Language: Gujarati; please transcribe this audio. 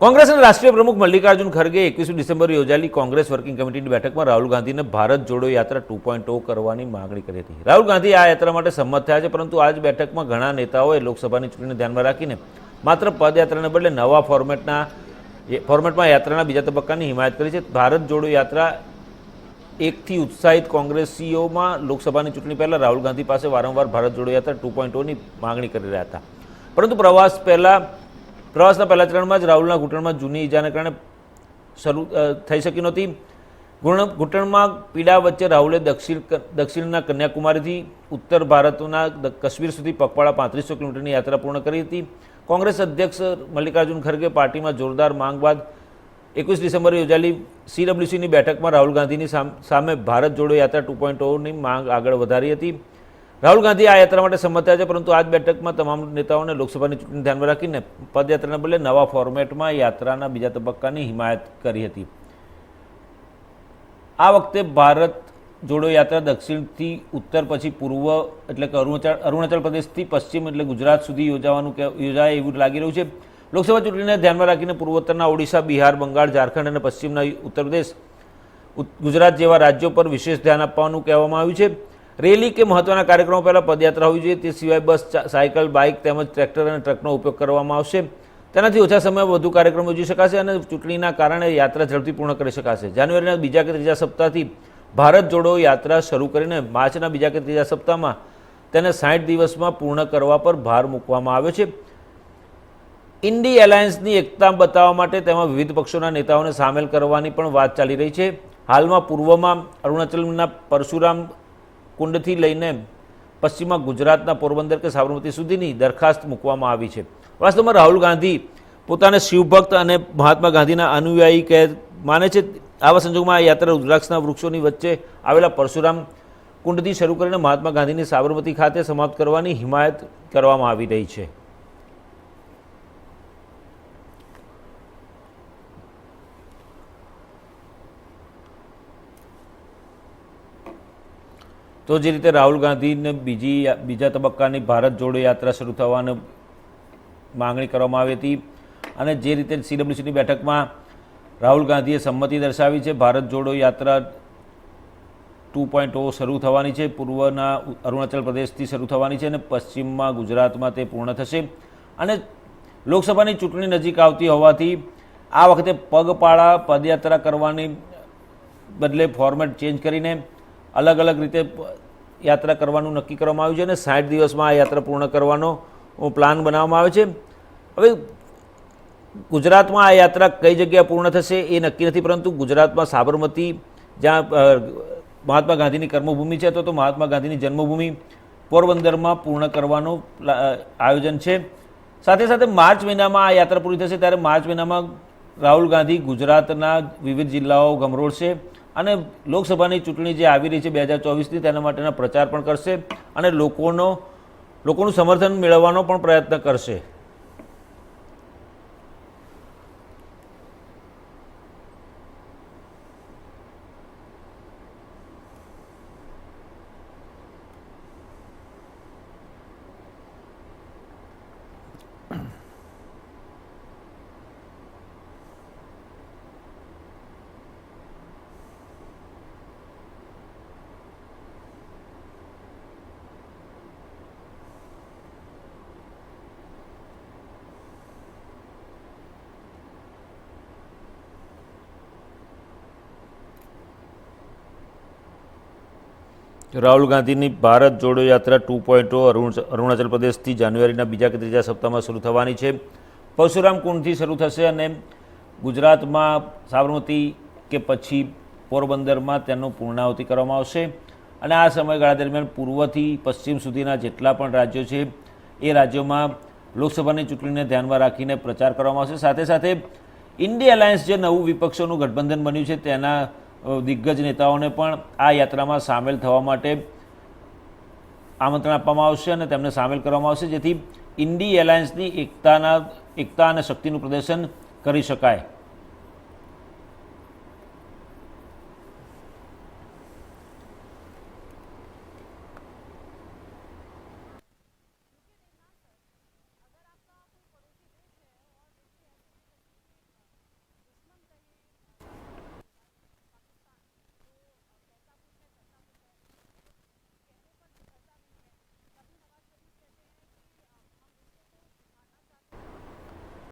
કોંગ્રેસના રાષ્ટ્રીય પ્રમુખ મલ્લિકાર્જુન ખરગે એકવીસમી ડિસેમ્બરે યોજાયેલી કોંગ્રેસ વર્કિંગ કમિટીની બેઠકમાં રાહુલ ગાંધીને ભારત જોડો યાત્રા ટુ પોઈન્ટ કરવાની માગણી કરી હતી. રાહુલ ગાંધી આ યાત્રા માટે સંમત થયા છે, પરંતુ આ જ બેઠકમાં ઘણા નેતાઓએ લોકસભાની ચૂંટણીને ધ્યાનમાં રાખીને માત્ર પદયાત્રાને બદલે નવા ફોર્મેટના ફોર્મેટમાં યાત્રાના બીજા તબક્કાની હિમાયત કરી છે. ભારત જોડો યાત્રા એકથી ઉત્સાહિત કોંગ્રેસીઓમાં લોકસભાની ચૂંટણી પહેલાં રાહુલ ગાંધી પાસે વારંવાર ભારત જોડો યાત્રા ટુ પોઈન્ટ માંગણી કરી રહ્યા હતા. પરંતુ પ્રવાસ પહેલાં પ્રવાસના પહેલા ચરણમાં જ રાહુલના ઘૂંટણમાં જૂની ઈજાને કારણે શરૂ થઈ શકી નહોતી. ઘૂંટણમાં પીડા વચ્ચે રાહુલે દક્ષિણ દક્ષિણના કન્યાકુમારીથી ઉત્તર ભારતના કશ્મીર સુધી પગપાળા પાંત્રીસો કિલોમીટરની યાત્રા પૂર્ણ કરી હતી. કોંગ્રેસ અધ્યક્ષ મલ્લિકાર્જુન ખરગે પાર્ટીમાં જોરદાર માંગ બાદ એકવીસ ડિસેમ્બરે યોજાયેલી સીડબ્લ્યુસીની બેઠકમાં રાહુલ ગાંધીની સામે ભારત જોડો યાત્રા ટુ પોઈન્ટ ઓની માંગ આગળ વધારી હતી. રાહુલ ગાંધી આ યાત્રા માટે સંમત છે, પરંતુ આ બેઠકમાં તમામ નેતાઓને લોકસભાની ચૂંટણી ધ્યાનમાં રાખીને પદયાત્રાને બદલે નવા ફોર્મેટમાં યાત્રાના બીજા તબક્કાની હિમાયત કરી હતી. આ વખતે ભારત જોડો યાત્રા દક્ષિણથી ઉત્તર પછી પૂર્વ એટલે કે અરુણાચલ અરુણાચલ પ્રદેશથી પશ્ચિમ એટલે ગુજરાત સુધી યોજાવાનું યોજાય એવું લાગી રહ્યું છે. લોકસભા ચૂંટણીને ધ્યાનમાં રાખીને પૂર્વોત્તરના ઓડિશા, બિહાર, બંગાળ, ઝારખંડ અને પશ્ચિમના ઉત્તર પ્રદેશ ગુજરાત જેવા રાજ્યો પર વિશેષ ધ્યાન આપવાનું કહેવામાં આવ્યું છે. રેલી કે મહત્વના કાર્યક્રમો પહેલાં પદયાત્રા હોવી જોઈએ, તે સિવાય બસ સાયકલ, બાઇક તેમજ ટ્રેક્ટર અને ટ્રકનો ઉપયોગ કરવામાં આવશે. તેનાથી ઓછા સમયમાં વધુ કાર્યક્રમો યોજી શકાશે અને ચૂંટણીના કારણે યાત્રા ઝડપથી પૂર્ણ કરી શકાશે. જાન્યુઆરીના બીજા કે ત્રીજા સપ્તાહથી ભારત જોડો યાત્રા શરૂ કરીને માર્ચના બીજા કે ત્રીજા સપ્તાહમાં તેને સાઠ દિવસમાં પૂર્ણ કરવા પર ભાર મૂકવામાં આવ્યો છે. ઇન્ડી એલાયન્સની એકતા બતાવવા માટે તેમાં વિવિધ પક્ષોના નેતાઓને સામેલ કરવાની પણ વાત ચાલી રહી છે. હાલમાં પૂર્વમાં અરુણાચલના પરશુરામ કુંડથી લઈને પશ્ચિમમાં ગુજરાતના પોરબંદર કે સાબરમતી સુધીની દરખાસ્ત મૂકવામાં આવી છે. વાસ્તવમાં રાહુલ ગાંધી પોતાને શિવભક્ત અને મહાત્મા ગાંધીના અનુયાયી કહે માને છે, આવા સંજોગોમાં આ યાત્રા રુદ્રાક્ષના વૃક્ષોની વચ્ચે આવેલા પરશુરામ કુંડથી શરૂ કરીને મહાત્મા ગાંધીની સાબરમતી ખાતે સમાપ્ત કરવાની હિમાયત કરવામાં આવી રહી છે. તો જે રીતે રાહુલ ગાંધીને બીજી બીજા તબક્કાની ભારત જોડો યાત્રા શરૂ થવાની માંગણી કરવામાં આવી હતી અને જે રીતે સીડબ્લ્યુસીની બેઠકમાં રાહુલ ગાંધીએ સંમતિ દર્શાવી છે, ભારત જોડો યાત્રા ટુ પોઈન્ટ ઓ શરૂ થવાની છે, પૂર્વના અરુણાચલ પ્રદેશથી શરૂ થવાની છે અને પશ્ચિમમાં ગુજરાતમાં તે પૂર્ણ થશે. અને લોકસભાની ચૂંટણી નજીક આવતી હોવાથી આ વખતે પગપાળા પદયાત્રા કરવાની બદલે ફોર્મેટ ચેન્જ કરીને અલગ અલગ રીતે યાત્રા કરવાનું નક્કી કરવામાં આવ્યું છે અને સાઠ દિવસમાં આ યાત્રા પૂર્ણ કરવાનો પ્લાન બનાવવામાં આવે છે. હવે ગુજરાતમાં આ યાત્રા કઈ જગ્યાએ પૂર્ણ થશે એ નક્કી નથી, પરંતુ ગુજરાતમાં સાબરમતી જ્યાં મહાત્મા ગાંધીની કર્મભૂમિ છે, અથવા તો મહાત્મા ગાંધીની જન્મભૂમિ પોરબંદરમાં પૂર્ણ કરવાનું આયોજન છે. સાથે સાથે માર્ચ મહિનામાં આ યાત્રા પૂરી થશે, ત્યારે માર્ચ મહિનામાં રાહુલ ગાંધી ગુજરાતના વિવિધ જિલ્લાઓ ગમરોળશે અને લોકસભાની ચૂંટણી જે આવી રહી છે બે હજાર ચોવીસની, તેના માટેના પ્રચાર પણ કરશે અને લોકોનો, લોકોનું સમર્થન મેળવવાનો પણ પ્રયત્ન કરશે. રાહુલ ગાંધીની ભારત જોડો યાત્રા ટુ પોઈન્ટ અરુણાચલ પ્રદેશથી જાન્યુઆરીના બીજા કે ત્રીજા સપ્તાહમાં શરૂ થવાની છે. પરશુરામ કુંડથી શરૂ થશે અને ગુજરાતમાં સાબરમતી કે પછી પોરબંદરમાં તેનો પૂર્ણાહુતિ કરવામાં આવશે. અને આ સમયગાળા દરમિયાન પૂર્વથી પશ્ચિમ સુધીના જેટલા પણ રાજ્યો છે, એ રાજ્યોમાં લોકસભાની ચૂંટણીને ધ્યાનમાં રાખીને પ્રચાર કરવામાં આવશે. સાથે સાથે ઇન્ડિયા અલાયન્સ જે નવું વિપક્ષોનું ગઠબંધન બન્યું છે, તેના દિગ્ગજ નેતાઓને પણ આ યાત્રામાં સામેલ થવા માટે આમંત્રણ આપવામાં આવશે અને તેમને સામેલ કરવામાં આવશે જેથી ઇન્ડી એલાયન્સની એકતાના, એકતા અને શક્તિનું પ્રદર્શન કરી શકાય.